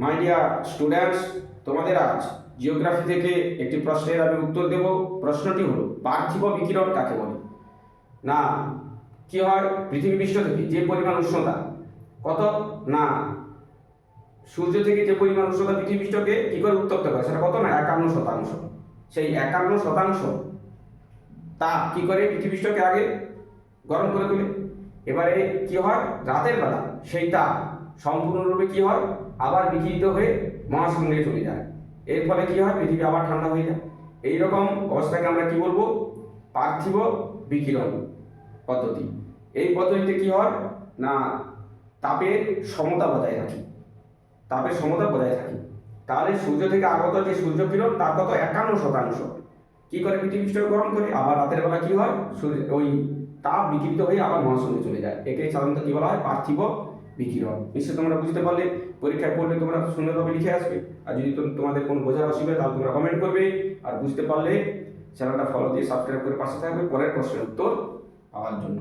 My dear students তোমাদের আজ geography থেকে একটি প্রশ্নের আমি উত্তর দেব। প্রশ্নটি হলো, পার্থিব বিকিরণ কাকে বলে? না, কি হয়? পৃথিবী পৃষ্ঠ থেকে যে পরিমাণ উষ্ণতা, কত? না, সূর্য থেকে যে পরিমাণ উষ্ণতা পৃথিবী পৃষ্ঠকে কি করে উত্তপ্ত করে? সেটা কত? না, একান্ন শতাংশ। সেই একান্ন শতাংশ তা কি করে পৃথিবী পৃষ্ঠকে আগে গরম করে তোলে? এবারে কি হয়? রাতের বেলা সেই তাপ সম্পূর্ণরূপে কি হয়? আবার বিকিরিত হয়ে মহাশূন্যে চলে যায়। এর ফলে কি হয়? পৃথিবী আবার ঠান্ডা হয়ে যায়। এই রকম অবস্থাকে আমরা কি বলব? পার্থিব বিকিরণ পদ্ধতি। এই পদ্ধতিতে কি হয়? না, তাপের সমতা বজায় রাখে তাপের সমতা বজায় থাকে। তাহলে সূর্য থেকে আগত যে সূর্য কিরণ, তার কত? একান্ন শতাংশ। কি করে পৃথিবী গরম করে? আবার রাতের বেলা কি হয়? সূর্য, ওই তাপ বিকিরিত হয়ে আবার মহাশূন্যে চলে যায়। একে সাধারণত কি বলা হয়? পার্থিব বিকিরণ। নিশ্চয় তোমরা বুঝতে পারলে, পরীক্ষায় পড়লে তোমরা সুন্দরভাবে লিখে আসবে। আর যদি তোমাদের কোনো বোঝার অসুবিধা, তাহলে তোমরা কমেন্ট করবে। আর বুঝতে পারলে চ্যানেলটা ফলো দিয়ে সাবস্ক্রাইব করে পাশে থাকবে। পরের প্রশ্নের উত্তর পাওয়ার জন্য।